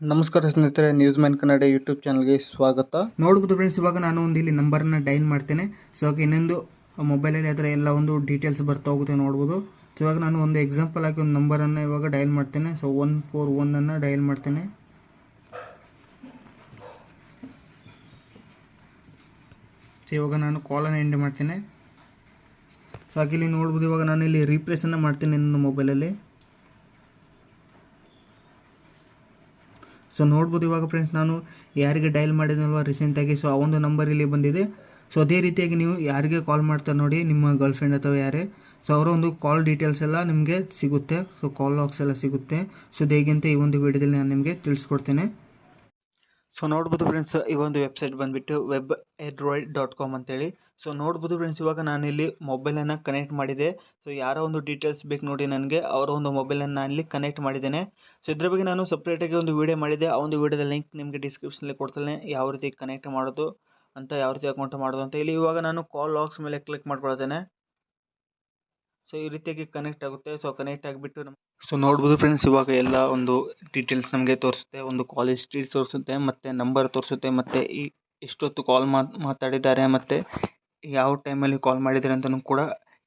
ನಮಸ್ಕಾರ ಸ್ನೇಹಿತರೆ news man Kannada YouTube ಚಾನಲ್ಗೆ ಸ್ವಾಗತ. ನೋಡ್ಬೋದು ಫ್ರೆಂಡ್ಸ್ ಇವಾಗ ನಾನು ಒಂದು ಇಲ್ಲಿ ನಂಬರನ್ನು ಡೈಲ್ ಮಾಡ್ತೇನೆ. ಸೊ ಇನ್ನೊಂದು ಮೊಬೈಲಲ್ಲಿ ಅದರ ಎಲ್ಲ ಒಂದು ಡೀಟೇಲ್ಸ್ ಬರ್ತಾ ಹೋಗುತ್ತೆ ನೋಡ್ಬೋದು. ಸೊ ಇವಾಗ ನಾನು ಒಂದು ಎಕ್ಸಾಂಪಲ್ ಆಗಿ ಒಂದು ನಂಬರನ್ನು ಇವಾಗ ಡೈಲ್ ಮಾಡ್ತೇನೆ. ಸೊ ಒನ್ ಫೋರ್ ಒನ್ನನ್ನು ಡೈಲ್ ಮಾಡ್ತೇನೆ. ಸೊ ಇವಾಗ ನಾನು ಕಾಲನ್ನು ಎಂಡ್ ಮಾಡ್ತೇನೆ. ಸೊ ಹಾಗೆ ಇಲ್ಲಿ ನೋಡ್ಬೋದು, ಇವಾಗ ನಾನು ಇಲ್ಲಿ ರೀಪ್ಲೇಸನ್ನು ಮಾಡ್ತೇನೆ ನನ್ನ ಮೊಬೈಲಲ್ಲಿ ಸೊ ನೋಡ್ಬೋದು ಇವಾಗ ಫ್ರೆಂಡ್ಸ್ ನಾನು ಯಾರಿಗೆ ಡೈಲ್ ಮಾಡಿದ್ನಲ್ವ ರೀಸೆಂಟಾಗಿ ಸೊ ಆ ಒಂದು ನಂಬರ್ ಇಲ್ಲಿ ಬಂದಿದೆ. ಸೊ ಅದೇ ರೀತಿಯಾಗಿ ನೀವು ಯಾರಿಗೆ ಕಾಲ್ ಮಾಡ್ತಾರೆ ನೋಡಿ, ನಿಮ್ಮ ಗರ್ಲ್ ಫ್ರೆಂಡ್ ಅಥವಾ ಯಾರೇ. ಸೊ ಅವರ ಒಂದು ಕಾಲ್ ಡೀಟೇಲ್ಸ್ ಎಲ್ಲ ನಿಮಗೆ ಸಿಗುತ್ತೆ. ಸೊ ಕಾಲ್ ಲಾಕ್ಸ್ ಎಲ್ಲ ಸಿಗುತ್ತೆ. ಸೊ ಹೇಗೆ ಈ ಒಂದು ವಿಡಿಯೋದಲ್ಲಿ ನಾನು ನಿಮಗೆ ತಿಳಿಸ್ಕೊಡ್ತೇನೆ. ಸೊ ನೋಡ್ಬೋದು ಫ್ರೆಂಡ್ಸ್ ಈ ಒಂದು ವೆಬ್ಸೈಟ್ ಬಂದುಬಿಟ್ಟು ವೆಬ್ ಎಡ್ರಾಯ್ಡ್ ಡಾಟ್ ಕಾಮ್ ಅಂತೇಳಿ. ಸೊ ನೋಡ್ಬೋದು ಫ್ರೆಂಡ್ಸ್ ಇವಾಗ ನಾನಿಲ್ಲಿ ಮೊಬೈಲನ್ನು ಕನೆಕ್ಟ್ ಮಾಡಿದೆ. ಸೊ ಯಾರೋ ಒಂದು ಡೀಟೇಲ್ಸ್ ಬೇಕು ನೋಡಿ ನನಗೆ, ಅವರ ಒಂದು ಮೊಬೈಲನ್ನು ಇಲ್ಲಿ ಕನೆಕ್ಟ್ ಮಾಡಿದ್ದೇನೆ. ಸೊ ಇದ್ರ ಬಗ್ಗೆ ನಾನು ಸಪ್ರೇಟಾಗಿ ಒಂದು ವೀಡಿಯೋ ಮಾಡಿದೆ. ಆ ಒಂದು ವೀಡಿಯೋದ ಲಿಂಕ್ ನಿಮಗೆ ಡಿಸ್ಕ್ರಿಪ್ಷನಲ್ಲಿ ಕೊಡ್ತೇನೆ. ಯಾವ ರೀತಿ ಕನೆಕ್ಟ್ ಮಾಡೋದು, ಅಂತ ಯಾವ ರೀತಿ ಅಕೌಂಟ್ ಮಾಡೋದು ಅಂತ ಇಲ್ಲಿ ಇವಾಗ ನಾನು ಕಾಲ್ ಲಾಕ್ಸ್ ಮೇಲೆ ಕ್ಲಿಕ್ ಮಾಡ್ಕೊಳ್ತೇನೆ. ಸೊ ಈ ರೀತಿಯಾಗಿ ಕನೆಕ್ಟ್ ಆಗುತ್ತೆ. ಸೊ ಕನೆಕ್ಟ್ ಆಗಿಬಿಟ್ಟು ನಮ್ಮ ಸೊ ನೋಡ್ಬೋದು ಫ್ರೆಂಡ್ಸ್ ಇವಾಗ ಎಲ್ಲ ಒಂದು ಡೀಟೇಲ್ಸ್ ನಮಗೆ ತೋರಿಸುತ್ತೆ. ಒಂದು ಕಾಲ್ ಹಿಸ್ಟ್ರಿ ತೋರಿಸುತ್ತೆ, ಮತ್ತು ನಂಬರ್ ತೋರಿಸುತ್ತೆ, ಮತ್ತು ಈ ಎಷ್ಟೊತ್ತು ಕಾಲ್ ಮಾತಾಡಿದ್ದಾರೆ, ಮತ್ತು ಯಾವ ಟೈಮಲ್ಲಿ ಕಾಲ್ ಮಾಡಿದ್ದಾರೆ ಅಂತಲೂ ಕೂಡ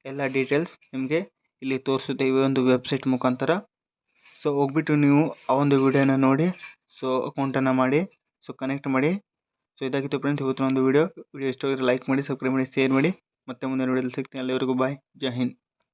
ಎಲ್ಲ ಡೀಟೇಲ್ಸ್ ನಿಮಗೆ ಇಲ್ಲಿ ತೋರಿಸುತ್ತೆ ಈ ಒಂದು ವೆಬ್ಸೈಟ್ ಮುಖಾಂತರ. ಸೊ ಹೋಗ್ಬಿಟ್ಟು ನೀವು ಆ ಒಂದು ವಿಡಿಯೋನ ನೋಡಿ ಸೊ ಅಕೌಂಟನ್ನು ಮಾಡಿ ಸೊ ಕನೆಕ್ಟ್ ಮಾಡಿ. ಸೊ ಇದಾಗಿತ್ತು ಫ್ರೆಂಡ್ಸ್ ಇವತ್ತಿನ ಒಂದು ವಿಡಿಯೋ ವಿಡಿಯೋ ಇಷ್ಟ ಲೈಕ್ ಮಾಡಿ ಸಬ್ಸ್ಕ್ರೈಬ್ ಮಾಡಿ ಶೇರ್ ಮಾಡಿ. ಮತ್ತೆ ಮುಂದಿನ ವಿಡಿಯೋದಲ್ಲಿ ಸಿಗ್ತೀನಿ. ಅಲ್ಲಿವರೆಗೂ ಬಾಯ್ ಜೈ ಹಿಂದ್.